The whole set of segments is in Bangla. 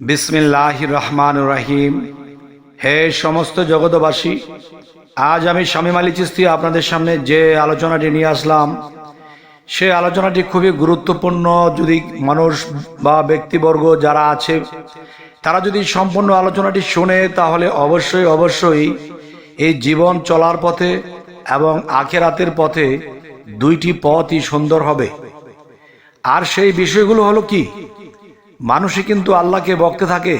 বিসমিল্লাহ রহমান রাহিম হে সমস্ত জগতবাসী আজ আমি শামীম আলী চিস্তি আপনাদের সামনে যে আলোচনাটি নিয়ে আসলাম, সে আলোচনাটি খুবই গুরুত্বপূর্ণ। যদি মানুষ বা ব্যক্তিবর্গ যারা আছে, তারা যদি সম্পূর্ণ আলোচনাটি শুনে, তাহলে অবশ্যই অবশ্যই এই জীবন চলার পথে এবং আখেরাতের পথে দুইটি পথই সুন্দর হবে। আর সেই বিষয়গুলো হলো কি? মানুষই কিন্তু আল্লাহকে বকতে থাকে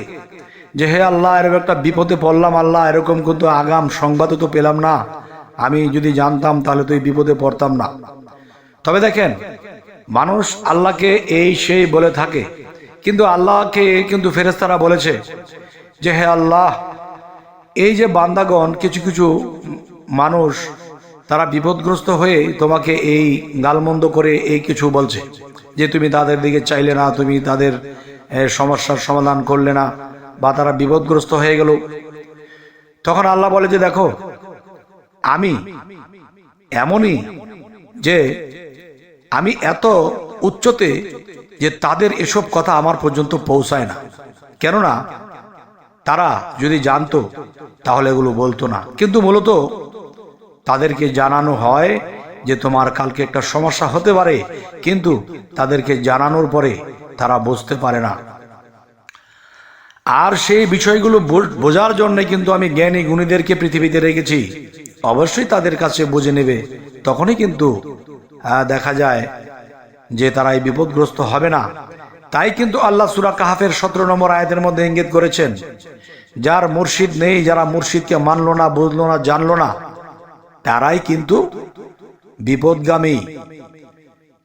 যে, হে আল্লাহ, এরকম একটা বিপদে পড়লাম, আল্লাহ, এরকম কিন্তু আগাম সংবাদও তো পেলাম না। আমি যদি জানতাম, তাহলে তো এই বিপদে পড়তাম না। তবে দেখেন, মানুষ আল্লাহকে এই সেই বলে থাকে, কিন্তু আল্লাহকে কিন্তু ফেরেস্তারা বলেছে যে, হে আল্লাহ, এই যে বান্দাগণ, কিছু কিছু মানুষ, তারা বিপদগ্রস্ত হয়ে তোমাকে এই গালমন্দ করে এই কিছু বলছে যে, তুমি তাদের দিকে চাইলে না, তুমি তাদের সমস্যার সমাধান করলে না, বা তারা বিপদগ্রস্ত হয়ে গেল। তখন আল্লাহ বলে যে, দেখো, আমি এমনই যে, আমি এত উচ্চতে যে তাদের এসব কথা আমার পর্যন্ত পৌঁছায় না। কেননা, তারা যদি জানতো, তাহলে এগুলো বলতো না। কিন্তু মূলত তাদেরকে জানানো হয় যে, তোমার কালকে একটা সমস্যা হতে পারে, কিন্তু তাদেরকে জানানোর পরে তারা বুঝতে পারে না। আর সেই বিষয়গুলো বোঝার জন্য কিন্তু আমি জ্ঞানী গুণীদেরকে পৃথিবীতে রেখেছি। অবশ্যই তাদের কাছে বুঝে নেবে। তখনই কিন্তু দেখা যায় যে তারা এই বিপদগ্রস্ত হবে না। তাই কিন্তু আল্লাহ সুরা কাহাফের সতেরো নম্বর আয়াতের মধ্যে ইঙ্গিত করেছেন, যার মুর্শিদ নেই, যারা মুর্শিদকে মানলো না, বুঝলো না, জানলো না, তারাই কিন্তু বিপদগামী।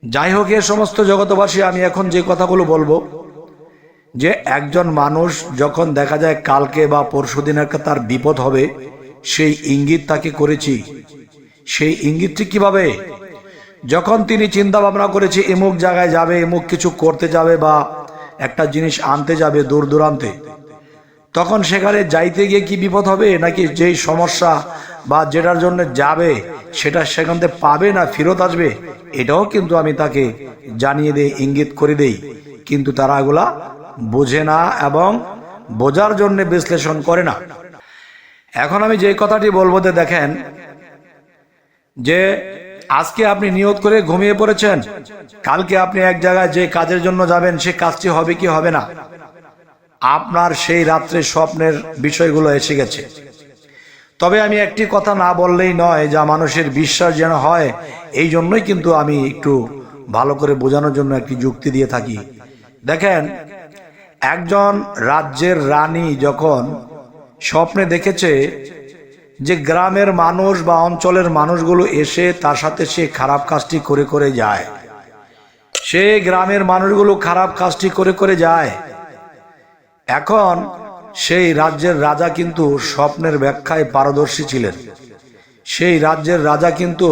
যাই হোক, এ সমস্ত জগতবাসী আমি এখন যে কথাগুলো বলব, যে একজন মানুষ যখন দেখা যায় কালকে বা পরশু দিন তার বিপদ হবে, সেই ইঙ্গিত তাকে করেছি। সেই ইঙ্গিতটি কীভাবে? যখন তিনি চিন্তা ভাবনা করেছে, এমুক জায়গায় যাবে, এমুক কিছু করতে যাবে বা একটা জিনিস আনতে যাবে দূর দূরান্তে তখন সেখানে যাইতে গিয়ে কি বিপদ হবে? নাকি যেই সমস্যা বা যেটার জন্য যাবে, সেটা সেখান থেকে পাবে না, ফেরত আসবে? এটাও কিন্তু আমি তাকে জানিয়ে দেই, ইঙ্গিত করে দেই। কিন্তু তারা এগুলা বোঝে না এবং বোঝার জন্য বিশ্লেষণ করে না। এখন আমি যে কথাটি বলব যে দেখেন যে আজকে আপনি নিয়ত করে ঘুমিয়ে পড়েছেন, কালকে আপনি এক জায়গায় যে কাজের জন্য যাবেন, সে কাজটি হবে কি হবে না? আপনার সেই রাত্রে স্বপ্নের বিষয়গুলো এসে গেছে। তবে আমি একটি কথা না বললেই নয় যা মানুষের বিশ্বাস যেন হয়, এই জন্যই কিন্তু আমি একটু ভালো করে বোঝানোর জন্য একটি যুক্তি দিয়ে থাকি। দেখেন, একজন রাজ্যের রানী যখন স্বপ্নে দেখেছে যে গ্রামের মানুষ বা অঞ্চলের মানুষগুলো এসে তার সাথে সে খারাপ কাজটি করে করে যায়, সে গ্রামের মানুষগুলো খারাপ কাজটি করে করে যায় এখন সেই রাজ্যের রাজা কিন্তু স্বপ্নের ব্যাখ্যায় পারদর্শী ছিলেন। সেই রাজ্যের রাজা কিন্তু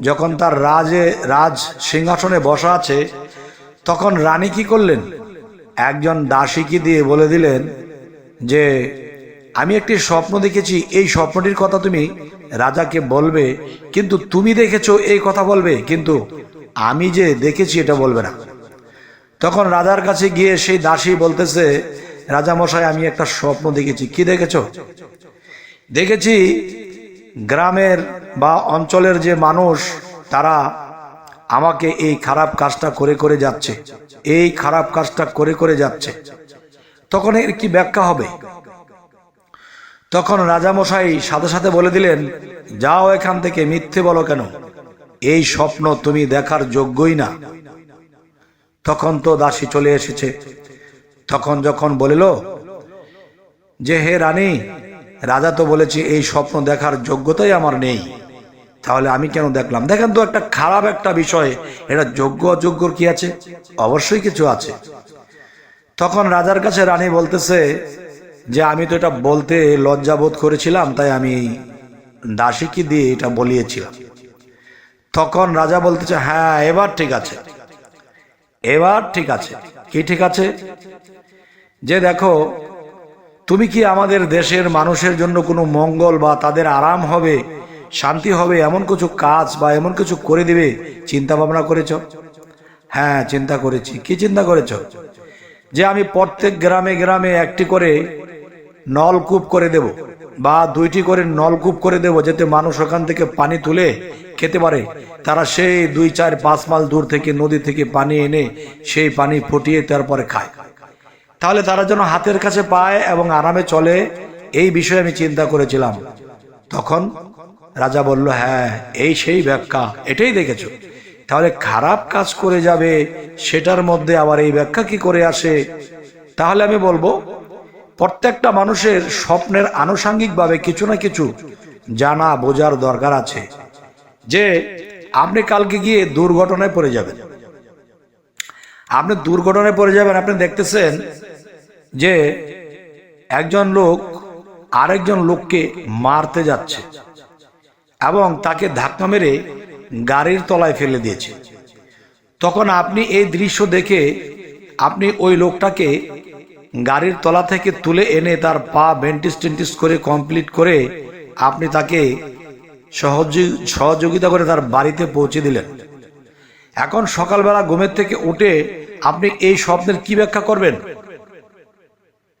যখন তার রাজে, রাজ সিংহাসনে বসা আছে, তখন রানী কি করলেন? একজন দাসীকে দিয়ে বলে দিলেন যে, আমি একটি স্বপ্ন দেখেছি, এই স্বপ্নটির কথা তুমি রাজাকে বলবে, কিন্তু তুমি দেখেছ এই কথা বলবে, কিন্তু আমি যে দেখেছি এটা বলবে না। তখন রাজার কাছে গিয়ে সেই দাসী বলতেছে রাজা মশাই আমি একটা স্বপ্ন দেখেছি। কি দেখেছ? দেখেছি গ্রামের বা অঞ্চলের যে মানুষ, তারা আমাকে এই খারাপ কাজটা করে করে যাচ্ছে। এই খারাপ কাজটা করে করে যাচ্ছে। তখন এর কি ব্যাখ্যা হবে? তখন রাজামশাই সাথে সাথে বলে দিলেন, যাও এখান থেকে, মিথ্যে বলো কেন? এই স্বপ্ন তুমি দেখার যোগ্যই না। তখন তো দাসী চলে এসেছে। তখন যখন বলিল, যে হে রানী, রাজা তো বলেছি এই স্বপ্ন দেখার যোগ্যতাই আমার নেই। তাহলে আমি কেন দেখলাম? দেখেন তো একটা খারাপ একটা বিষয়, এটা যোগ্য অযোগ্যর কি আছে? অবশ্যই কিছু আছে। তখন রাজার কাছে রানী বলতেছে যে, আমি তো এটা বলতে লজ্জাবোধ করেছিলাম, তাই আমি দাসীকে দিয়ে এটা বলিয়েছিলাম। তখন রাজা বলতেছে হ্যাঁ এবার ঠিক আছে। এবার ঠিক আছে। কি ঠিক আছে? যে দেখো, তুমি কি আমাদের দেশের মানুষের জন্য কোনো মঙ্গল বা তাদের আরাম হবে, শান্তি হবে, এমন কিছু কাজ বা এমন কিছু করে দিবে? চিন্তা ভাবনা করেছ? হ্যাঁ চিন্তা করেছি। কি চিন্তা করেছ? যে আমি প্রত্যেক গ্রামে গ্রামে একটি করে নলকূপ করে দেব। বা দুইটি করে নলকূপ করে দেব যাতে মানুষ ওখান থেকে পানি তুলে খেতে পারে। তারা সেই দুই, চার, পাঁচ মাইল দূর থেকে নদী থেকে পানি এনে সেই পানি ফুটিয়ে তারপরে খায়। তাহলে তারা যেন হাতের কাছে পায় এবং আরামে চলে, এই বিষয়ে আমি চিন্তা করেছিলাম। তখন রাজা বলল হ্যাঁ এই সেই ব্যাখ্যা, এটাই দেখেছ। তাহলে খারাপ কাজ করে যাবে, সেটার মধ্যে আবার এই ব্যাখ্যা কি করে আসে? তাহলে আমি বলব প্রত্যেকটা মানুষের স্বপ্নের আনুষাঙ্গিকভাবে কিছু না কিছু জানা, বোঝার দরকার আছে। যে আপনি কালকে গিয়ে দুর্ঘটনায় পড়ে যাবেন। আপনি দুর্ঘটনায় পড়ে যাবেন, আপনি দেখতেছেন যে একজন লোক আরেকজন লোককে মারতে যাচ্ছে এবং তাকে ধাক্কা মেরে গাড়ির তলায় ফেলে দিয়েছে। তখন আপনি এই দৃশ্য দেখে আপনি ওই লোকটাকে গাড়ির তলা থেকে তুলে এনে তার পা বেন্টিস টেন্টিস করে কমপ্লিট করে আপনি তাকে সহযোগী, সহযোগিতা করে তার বাড়িতে পৌঁছে দিলেন। এখন সকালবেলা ঘুমের থেকে উঠে আপনি এই স্বপ্নের কি ব্যাখ্যা করবেন?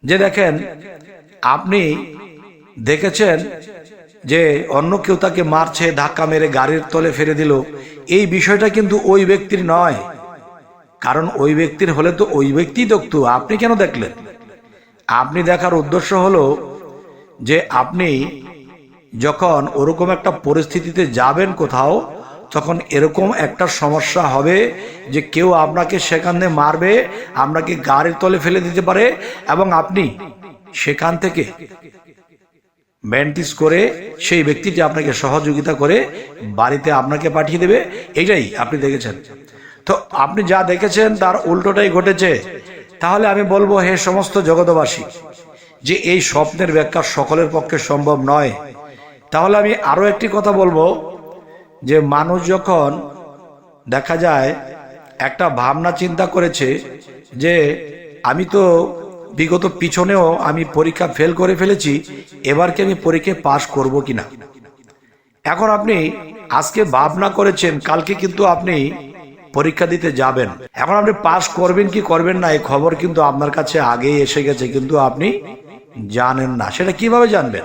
যে দেখেন, আপনি দেখেছেন যে অন্য কেউ তাকে মারছে, ধাক্কা মেরে গাড়ির তলে ফেলে দিল। এই বিষয়টা কিন্তু ওই ব্যক্তির নয়। কারণ ওই ব্যক্তির হলে তো ওই ব্যক্তি দেখতো আপনি কেন দেখলেন? আপনি দেখার উদ্দেশ্য হলো যে আপনি যখন ওরকম একটা পরিস্থিতিতে যাবেন কোথাও, তখন এরকম একটা সমস্যা হবে যে কেউ আপনাকে সেখানে মারবে, আপনাকে গাড়ির তলে ফেলে দিতে পারে এবং আপনি সেখান থেকে ব্যান্টিস করে সেই ব্যক্তিটি আপনাকে সহযোগিতা করে বাড়িতে আপনাকে পাঠিয়ে দেবে। এটাই আপনি দেখেছেন। তো আপনি যা দেখেছেন তার উল্টোটাই ঘটেছে। তাহলে আমি বলব, হে সমস্ত জগতবাসী যে এই স্বপ্নের ব্যাখ্যা সকলের পক্ষে সম্ভব নয়। তাহলে আমি আরও একটি কথা বলব, যে মানুষ যখন দেখা যায়, একটা ভাবনা চিন্তা করেছে যে, আমি তো বিগত পিছনেও আমি পরীক্ষা ফেল করে ফেলেছি, এবার কি আমি পরীক্ষায় পাশ করব কিনা? এখন আপনি আজকে ভাবনা করেছেন, কালকে কিন্তু আপনি পরীক্ষা দিতে যাবেন। এখন আপনি পাশ করবেন কি করবেন না, এই খবর কিন্তু আপনার কাছে আগেই এসে গেছে, কিন্তু আপনি জানেন না। সেটা কীভাবে জানবেন?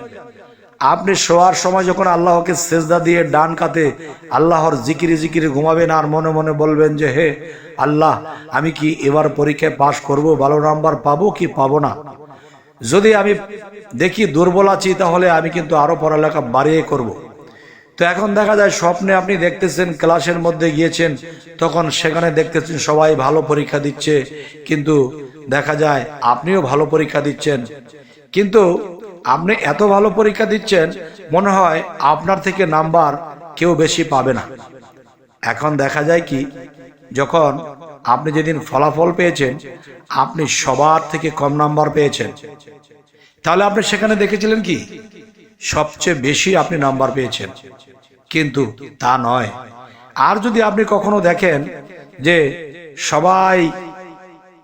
আপনি শোয়ার সময় যখন আল্লাহকে সেজদা দিয়ে ডান কাতে আল্লাহর জিকিরি জিকিরি ঘুমাবেন আর মনে মনে বলবেন যে, হে আল্লাহ, আমি কি এবার পরীক্ষায় পাশ করব, ভালো নাম্বার পাবো কি পাবো না? যদি আমি দেখি দুর্বল আছি, তাহলে আমি কিন্তু আরও পড়ালেখা বাড়িয়ে করব। তো এখন দেখা যায় স্বপ্নে আপনি দেখতেছেন, ক্লাসের মধ্যে গিয়েছেন, তখন সেখানে দেখতেছেন সবাই ভালো পরীক্ষা দিচ্ছে, কিন্তু দেখা যায় আপনিও ভালো পরীক্ষা দিচ্ছেন। কিন্তু আপনি এত ভালো পরীক্ষা দিচ্ছেন, মনে হয় আপনার থেকে নাম্বার কেউ বেশি পাবে না। এখন দেখা যায় কি, যখন আপনি যেদিন ফলাফল পেয়েছেন, আপনি সবার থেকে কম নাম্বার পেয়েছেন। তাহলে আপনি সেখানে দেখেছিলেন কি, সবচেয়ে বেশি আপনি নাম্বার পেয়েছেন। কিন্তু তা নয়। আর যদি আপনি কখনো দেখেন যে সবাই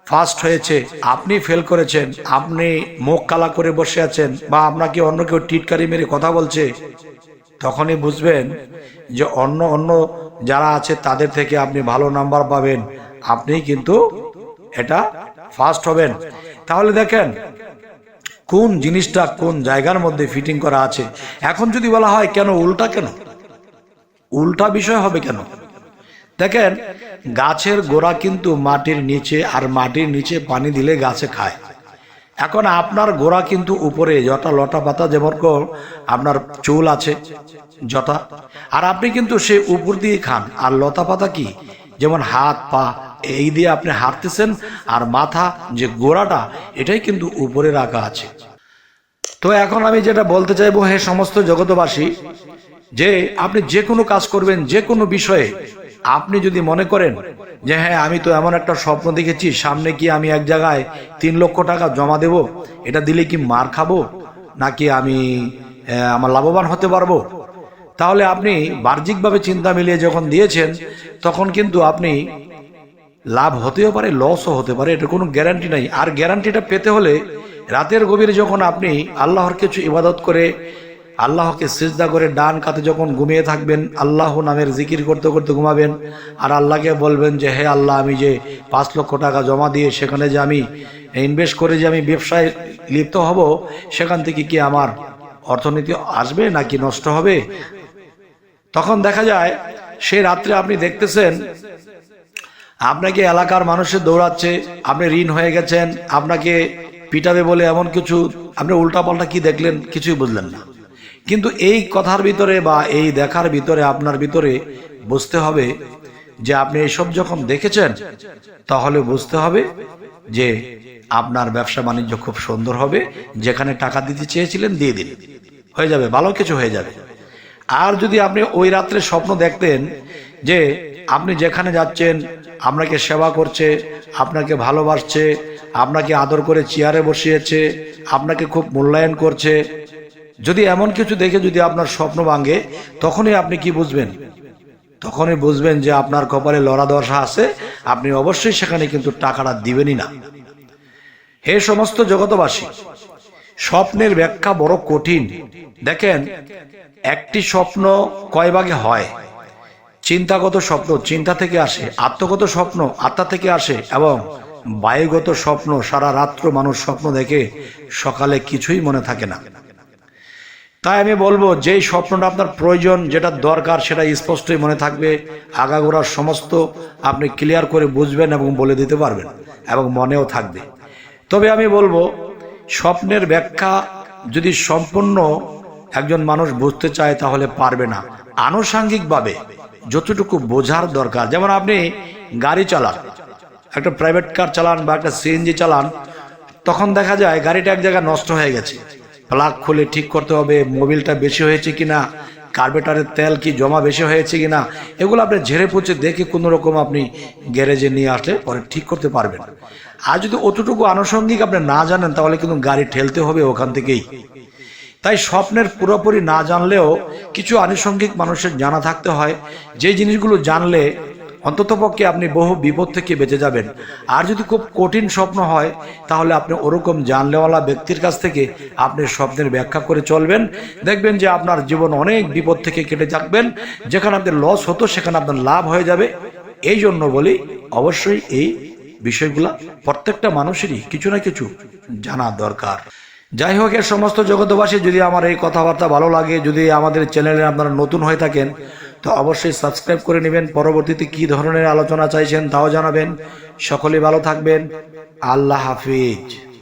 ফার্স্ট হয়েছে, আপনি ফেল করেছেন, আপনি মুখ কালা করে বসে আছেন বা আপনাকে অন্য কেউ টিটকারি মেরে কথা বলছে, তখনই বুঝবেন যে অন্য অন্য যারা আছে তাদের থেকে আপনি ভালো নাম্বার পাবেন। আপনি কিন্তু এটা ফার্স্ট হবেন। তাহলে দেখেন, কোন জিনিসটা কোন জায়গার মধ্যে ফিটিং করা আছে? এখন যদি বলা হয় কেন উল্টা কেন? উল্টা বিষয় হবে কেন? দেখেন, গাছের গোড়া কিন্তু মাটির নিচে আর মাটির নিচে পানি দিলে গাছে খায়। এখন আপনার গোড়া কিন্তু উপরে যটা লটা পাতা যেমন আপনার চুল আছে জটা আর আপনি কিন্তু সে উপর দিয়ে খান। আর লতা পাতা কি? যেমন হাত, পা, এই দিয়ে আপনি হাঁটতেছেন, আর মাথা, যে গোড়াটা, এটাই কিন্তু উপরে রাখা আছে। তো এখন আমি যেটা বলতে চাইব, হে সমস্ত জগতবাসী যে আপনি যে কোনো কাজ করবেন, যে কোনো বিষয়ে আপনি যদি মনে করেন যে হ্যাঁ আমি তো এমন একটা স্বপ্ন দেখেছি, সামনে কি আমি এক জায়গায় তিন লক্ষ টাকা জমা দেব? এটা দিলে কি মার খাব? নাকি আমি আমার লাভবান হতে পারব? তাহলে আপনি বাহ্যিকভাবে চিন্তা মিলিয়ে যখন দিয়েছেন, তখন কিন্তু আপনি লাভ হতেও পারে লসও হতে পারে এটা কোনো গ্যারান্টি নাই। আর গ্যারান্টিটা পেতে হলে রাতের গভীরে যখন আপনি আল্লাহর কিছু ইবাদত করে আল্লাহকে সিজদা করে ডান কাতে যখন ঘুমিয়ে থাকবেন, আল্লাহ নামের জিকির করতে করতে ঘুমাবেন আর আল্লাহকে বলবেন যে, হে আল্লাহ, আমি যে পাঁচ লক্ষ টাকা জমা দিয়ে সেখানে যে আমি ইনভেস্ট করে যে আমি ব্যবসায় লিপ্ত হব, সেখান থেকে কি আমার অর্থনীতি আসবে নাকি নষ্ট হবে? তখন দেখা যায় সেই রাত্রে আপনি দেখতেছেন, আপনাকে এলাকার মানুষের দৌড়াচ্ছে, আপনি ঋণ হয়ে গেছেন, আপনাকে পিটাবে বলে এমন কিছু, আপনি উল্টাপাল্টা কি দেখলেন, কিছুই বুঝলেন না। কিন্তু এই কথার ভিতরে বা এই দেখার ভিতরে, আপনার ভিতরে বুঝতে হবে যে আপনি এসব যখন দেখেছেন, তাহলে বুঝতে হবে যে আপনার ব্যবসা বাণিজ্য খুব সুন্দর হবে, যেখানে টাকা দিতে চেয়েছিলেন দিয়ে দিন হয়ে যাবে, ভালো কিছু হয়ে যাবে। আর যদি আপনি ওই রাত্রে স্বপ্ন দেখতেন যে আপনি যেখানে যাচ্ছেন, আপনাকে সেবা করছে, আপনাকে ভালোবাসছে, আপনাকে আদর করে চেয়ারে বসিয়েছে, আপনাকে খুব মূল্যায়ন করছে যদি এমন কিছু দেখে যদি আপনার স্বপ্ন ভাঙে, তখনই আপনি কি বুঝবেন? তখনই বুঝবেন যে আপনার কপালে লড়া দশা আছে, আপনি অবশ্যই সেখানে কিন্তু টাকাটা দিবেনই না। হে সমস্ত জগতবাসী স্বপ্নের ব্যাখ্যা বড় কঠিন। দেখেন, একটি স্বপ্ন কয় ভাগে হয়? চিন্তাগত স্বপ্ন, চিন্তা থেকে আসে, আত্মগত স্বপ্ন, আত্মা থেকে আসে, এবং বায়ুগত স্বপ্ন, সারা রাত্র মানুষ স্বপ্ন দেখে সকালে কিছুই মনে থাকে না। তাই আমি বলব, যেই স্বপ্নটা আপনার প্রয়োজন, যেটা দরকার, সেটা স্পষ্টই মনে থাকবে। আগাগোড়ার সমস্ত আপনি ক্লিয়ার করে বুঝবেন এবং বলে দিতে পারবেন এবং মনেও থাকবে। তবে আমি বলব, স্বপ্নের ব্যাখ্যা যদি সম্পূর্ণ একজন মানুষ বুঝতে চায়, তাহলে পারবে না। আনুষাঙ্গিকভাবে যতটুকু বোঝার দরকার, যেমন আপনি গাড়ি চালান, একটা প্রাইভেট কার চালান বা একটা সিএনজি চালান, তখন দেখা যায় গাড়িটা এক জায়গায় নষ্ট হয়ে গেছে। প্লাগ খুলে ঠিক করতে হবে, মোবিলটা বেশি হয়েছে কিনা কার্বেটারের তেল কি জমা বেশি হয়েছে কিনা, এগুলো আপনি ঝেড়ে পুচে দেখে কোনো রকম আপনি গ্যারেজে নিয়ে আসলে পরে ঠিক করতে পারবেন। আর যদি অতটুকু আনুষঙ্গিক আপনি না জানেন, তাহলে কিন্তু গাড়ি ঠেলতে হবে ওখান থেকেই। তাই স্বপ্নের পুরোপুরি না জানলেও কিছু আনুষঙ্গিক মানুষের জানা থাকতে হয়, যে জিনিসগুলো জানলে অন্ততপক্ষে আপনি বহু বিপদ থেকে বেঁচে যাবেন। আর যদি খুব কঠিন স্বপ্ন হয়, তাহলে আপনি ওরকম জানলেওয়ালা ব্যক্তির কাছ থেকে আপনি স্বপ্নের ব্যাখ্যা করে চলবেন। দেখবেন যে আপনার জীবন অনেক বিপদ থেকে কেটে থাকবেন যেখানে আপনার লস হতো, সেখানে আপনার লাভ হয়ে যাবে। এই জন্য বলি, অবশ্যই এই বিষয়গুলা প্রত্যেকটা মানুষেরই কিছু না কিছু জানা দরকার। যাই হোক এর সমস্ত জগতবাসী যদি আমার এই কথাবার্তা ভালো লাগে, যদি আমাদের চ্যানেলে আপনারা নতুন হয়ে থাকেন তো অবশ্যই সাবস্ক্রাইব করে নেবেন। পরবর্তীতে কি ধরনের আলোচনা চাইছেন তাও জানাবেন। সকলে ভালো থাকবেন। আল্লাহ হাফিজ।